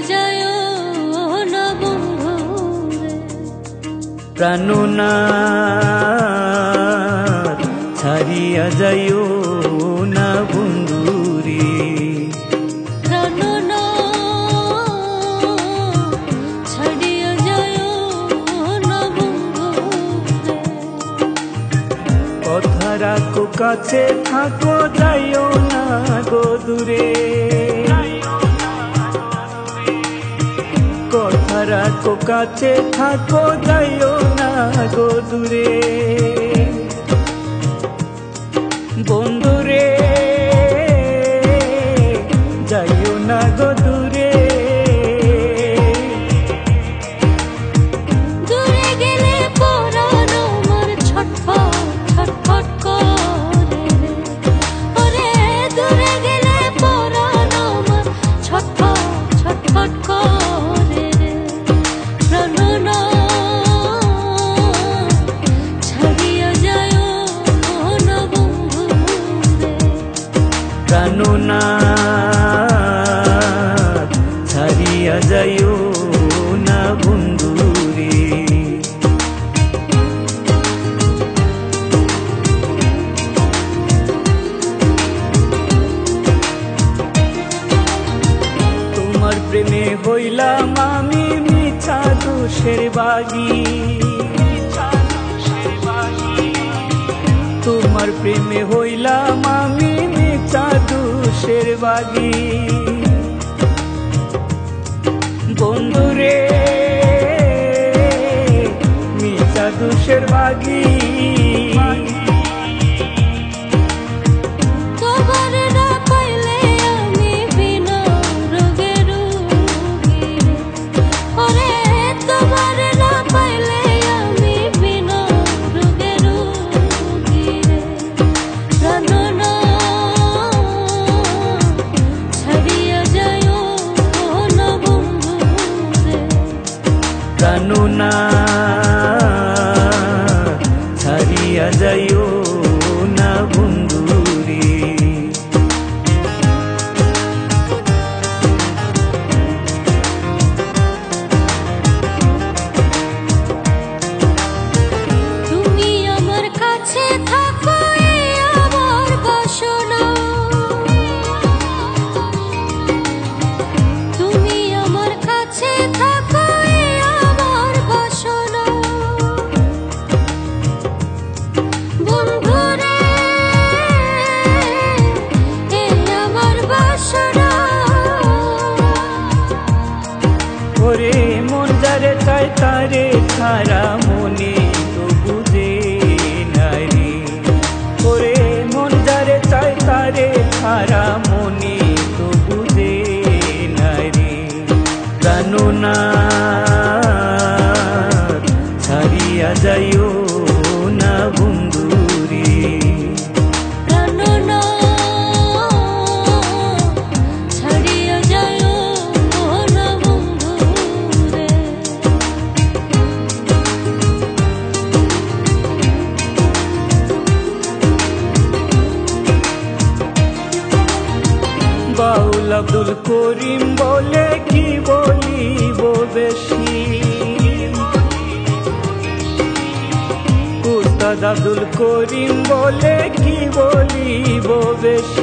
যায় না বন্ধু ছাড়িয়া যায় না বন্ধুরে প্রাণনা ছাড়িয়া যায় না বন্ধুরে কথা রাখো কাছে থাকো যাইও না গো দূরে। কাছে থাকো যাইও না গো দূরে। প্রাণনা ছাড়িয়া যাইও না বন্ধুরে। তোমার প্রেমে হইলাম আমি মিছা দোষের বাগি। তোমার প্রেমে হইলাম দোষের বাগি বন্ধুরে মিছা দুশের বাগি। ছাড়িয়া যাইও না ওরে মন যারে চাই তারে সারা মনে তো বুঝে নারে। ওরে মন যারে চাই তারে সারা মনে তো বুঝে নারে। না, ছাড়িয়া যাইও আব্দুল করিম বলে কি বলিব বেশি? উস্তাদ আব্দুল করিম বলে কি বলিব বেশি?